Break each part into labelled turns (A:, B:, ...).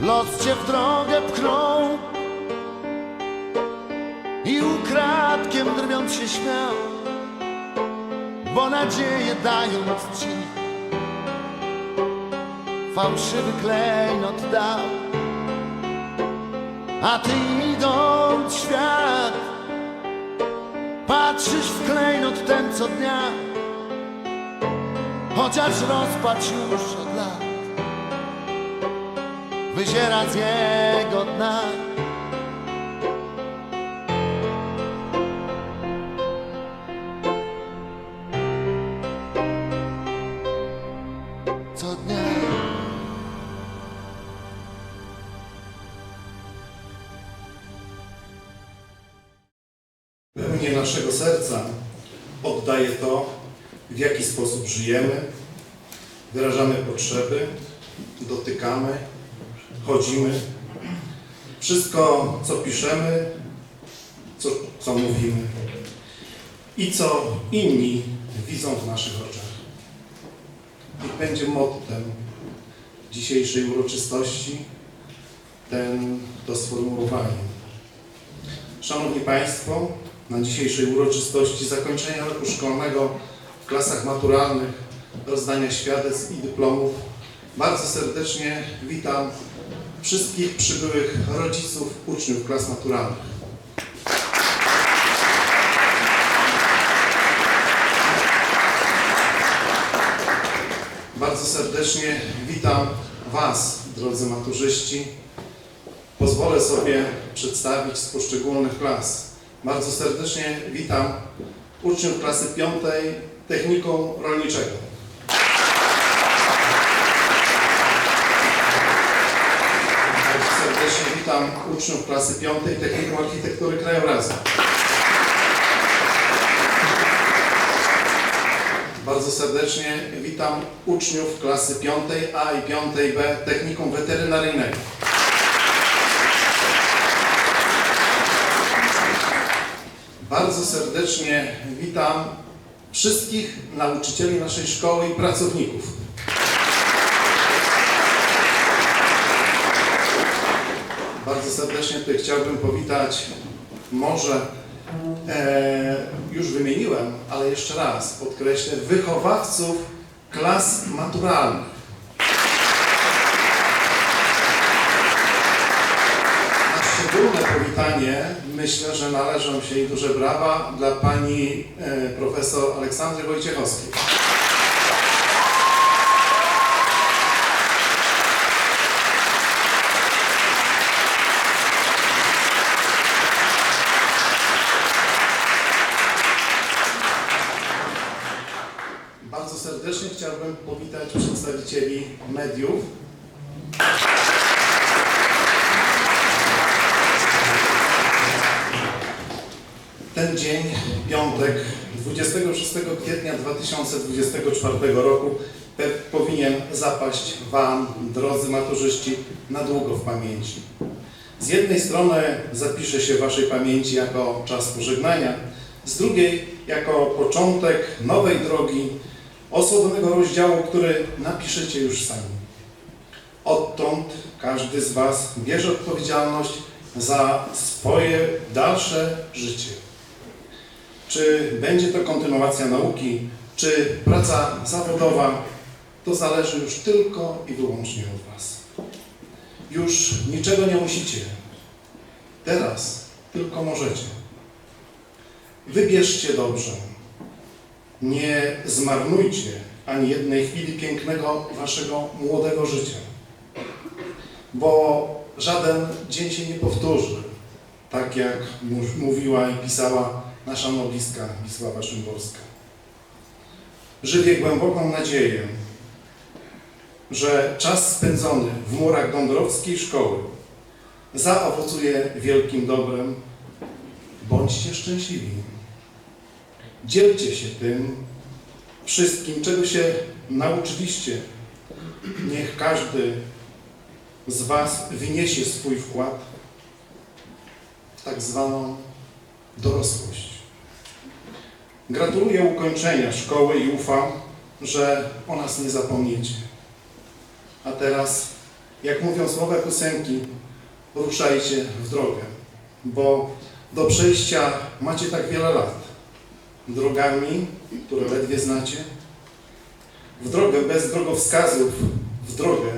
A: Los cię w drogę pchnął. I ukradkiem drwiąc się śmiał Bo nadzieję dając ci. Fałszywy klejnot dał A ty idąc świat Patrzysz w klejnot ten co dnia. Chociaż rozpacz już Wyziera z jego dna.
B: Naszego serca oddaje to, w jaki sposób żyjemy, wyrażamy potrzeby, dotykamy, chodzimy. Wszystko, co piszemy, co, co mówimy i co inni widzą w naszych oczach. Niech będzie mottem dzisiejszej uroczystości ten, to sformułowanie. Szanowni Państwo, na dzisiejszej uroczystości zakończenia roku szkolnego w klasach maturalnych, rozdania świadectw i dyplomów bardzo serdecznie witam wszystkich przybyłych rodziców uczniów klas maturalnych. Bardzo serdecznie witam Was, drodzy maturzyści. Pozwolę sobie przedstawić z poszczególnych klas. Bardzo serdecznie witam uczniów klasy piątej techniką rolniczego. Bardzo serdecznie witam uczniów klasy piątej techniką architektury krajobrazu. Bardzo serdecznie witam uczniów klasy piątej A i piątej B techniką weterynaryjnego. Bardzo serdecznie witam wszystkich nauczycieli naszej szkoły i pracowników. Bardzo serdecznie tutaj chciałbym powitać może e, już wymieniłem, ale jeszcze raz podkreślę, wychowawców klas maturalnych. Na szczególne powitanie myślę, że należą się i duże brawa dla pani e, profesor Aleksandry Wojciechowskiej. Bardzo serdecznie chciałbym powitać przedstawicieli mediów. Ten dzień, piątek, 26 kwietnia 2024 roku, powinien zapaść Wam, drodzy maturzyści, na długo w pamięci. Z jednej strony zapisze się Waszej pamięci jako czas pożegnania, z drugiej jako początek nowej drogi, osobnego rozdziału, który napiszecie już sami. Odtąd każdy z Was bierze odpowiedzialność za swoje dalsze życie. Czy będzie to kontynuacja nauki, czy praca zawodowa, to zależy już tylko i wyłącznie od Was. Już niczego nie musicie. Teraz tylko możecie. Wybierzcie dobrze. Nie zmarnujcie ani jednej chwili pięknego Waszego młodego życia. Bo żaden dzień się nie powtórzy, tak jak mówiła i pisała nasza noblistka Wisława Szymborska. Żywię głęboką nadzieję, że czas spędzony w murach Dąbrowskiej Szkoły zaowocuje wielkim dobrem. Bądźcie szczęśliwi. Dzielcie się tym wszystkim, czego się nauczyliście. Niech każdy z Was wyniesie swój wkład w tak zwaną dorosłość. Gratuluję ukończenia szkoły i ufam, że o nas nie zapomniecie. A teraz jak mówią słowa piosenki, ruszajcie w drogę, bo do przejścia macie tak wiele lat. Drogami, które ledwie znacie, w drogę bez drogowskazów, w drogę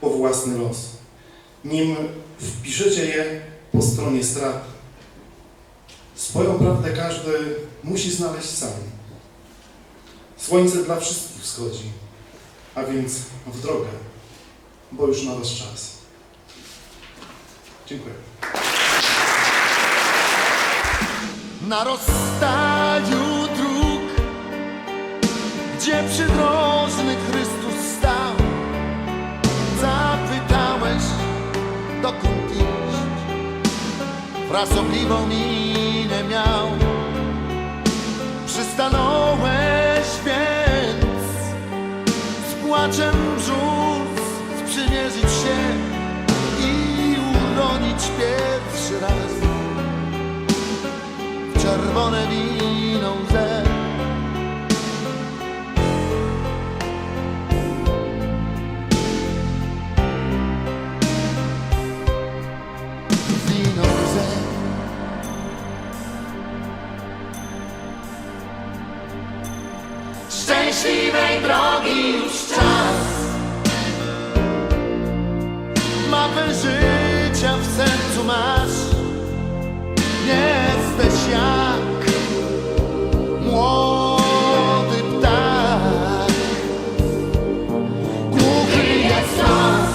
B: po własny los. Nim wpiszecie je po stronie strat, swoją prawdę każdy musi znaleźć sam. Słońce dla wszystkich wschodzi, a więc w drogę, bo już na Was czas. Dziękuję.
A: Na rozstaju Gdzie przydrożny Chrystus stał. Zapytałeś dokąd iść? Frasobliwą minę miał. Przystanąłeś więc Z płaczem brzus sprzymierzyć się I uronić pierwszy raz. W czerwone wino masz. Jesteś jak młody ptak. Głuchy jest los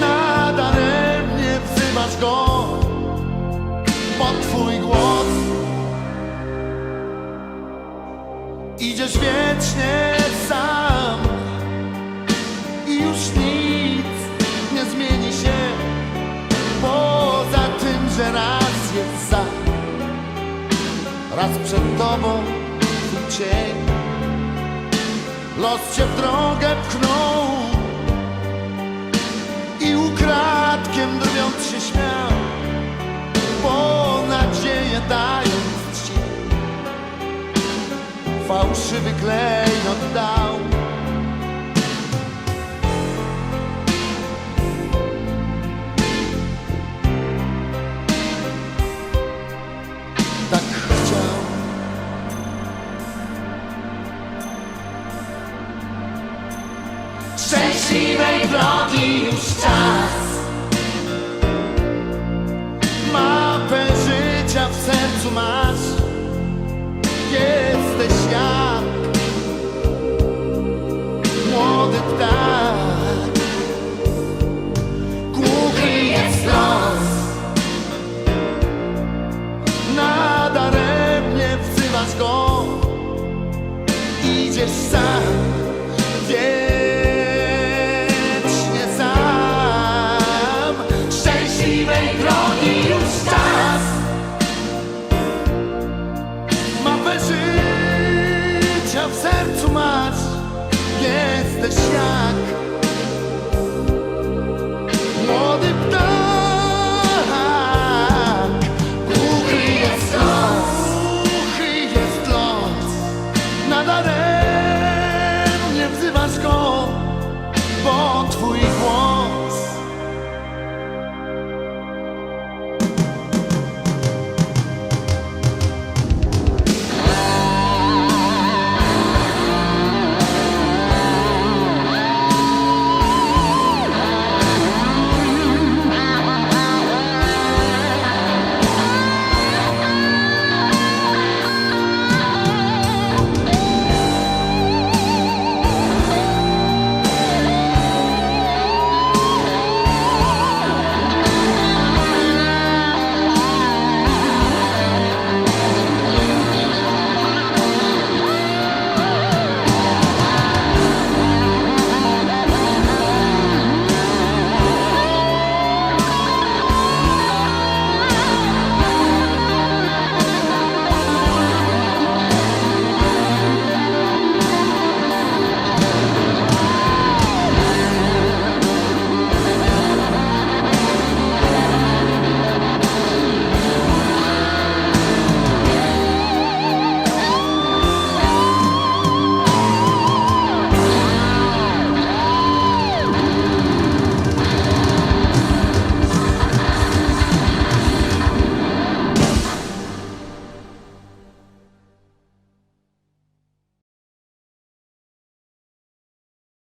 A: Nadaremnie wzywasz go Pod twój głos. Idziesz wiecznie że raz jest za. Raz przed tobą twój cień Los cię w drogę pchnął. I ukradkiem drwiąc się śmiał. Bo nadzieję dając ci. Fałszywy klej oddał